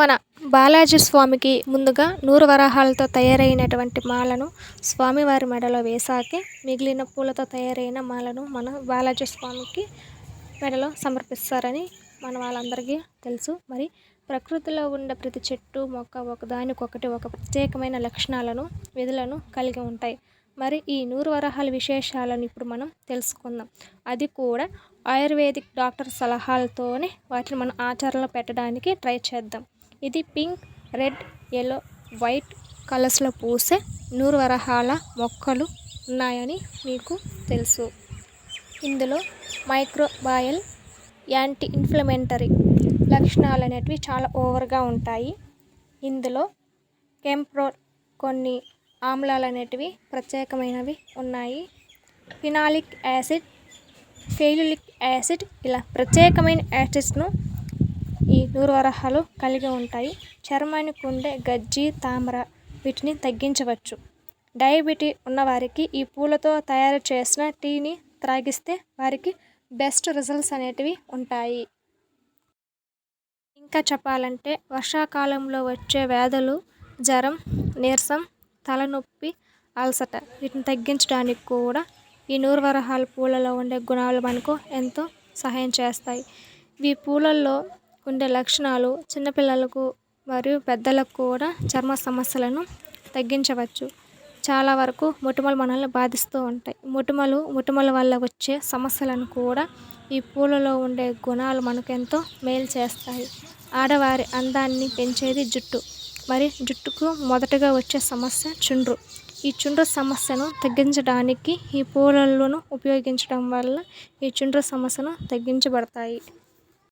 మన బాలాజీ స్వామికి ముందుగా నూరు వరాహాలతో తయారైనటువంటి మాలను స్వామివారి మెడలో వేసాకే మిగిలిన పూలతో తయారైన మాలను మన బాలాజీ స్వామికి మెడలో సమర్పిస్తారని మన వాళ్ళందరికీ తెలుసు. మరి ప్రకృతిలో ఉండే ప్రతి చెట్టు మొక్క ఒకదానికొకటి ఒక ప్రత్యేకమైన లక్షణాలను విధులను కలిగి ఉంటాయి. మరి ఈ నూరు వరహాల విశేషాలను ఇప్పుడు మనం తెలుసుకుందాం. అది కూడా ఆయుర్వేదిక్ డాక్టర్ సలహాలతోనే వాటిని మనం ఆచరణలో పెట్టడానికి ట్రై చేద్దాం. ఇది పింక్ రెడ్ ఎల్లో వైట్ కలర్స్లో పూసే నూరు వరహాల మొక్కలు ఉన్నాయని మీకు తెలుసు. ఇందులో మైక్రోబయల్ యాంటీ ఇన్ఫ్లమెంటరీ లక్షణాలు అనేటివి చాలా ఓవర్గా ఉంటాయి. ఇందులో కెంప్రో కొన్ని ఆమ్లాలు అనేటివి ప్రత్యేకమైనవి ఉన్నాయి. ఫినాలిక్ యాసిడ్ ఫెయిలిక్ యాసిడ్ ఇలా ప్రత్యేకమైన యాసిడ్స్ను ఈ దుర్వరహాలు కలిగి ఉంటాయి. చర్మానికి ఉండే గజ్జి తామర వీటిని తగ్గించవచ్చు. డయాబెటీ ఉన్నవారికి ఈ పూలతో తయారు చేసిన టీని త్రాగిస్తే వారికి బెస్ట్ రిజల్ట్స్ అనేటివి ఉంటాయి. ఇంకా చెప్పాలంటే వర్షాకాలంలో వచ్చే వ్యాధులు జ్వరం నీరసం తలనొప్పి అలసట వీటిని తగ్గించడానికి కూడా ఈ నూర్వరహాల పూలలో ఉండే గుణాలు మనకు ఎంతో సహాయం చేస్తాయి. ఈ పూలల్లో ఉండే లక్షణాలు చిన్నపిల్లలకు మరియు పెద్దలకు కూడా చర్మ సమస్యలను తగ్గించవచ్చు. చాలా వరకు మొటిమలు మనల్ని బాధిస్తూ ఉంటాయి. మొటిమలు మొటిమల వల్ల వచ్చే సమస్యలను కూడా ఈ పూలలో ఉండే గుణాలు మనకు ఎంతో మేలు చేస్తాయి. ఆడవారి అందాన్ని పెంచేది జుట్టు. మరి జుట్టుకు మొదటగా వచ్చే సమస్య చుండ్రు. ఈ చుండ్రు సమస్యను తగ్గించడానికి ఈ పూలను ఉపయోగించడం వల్ల ఈ చుండ్రు సమస్యను తగ్గించబడతాయి.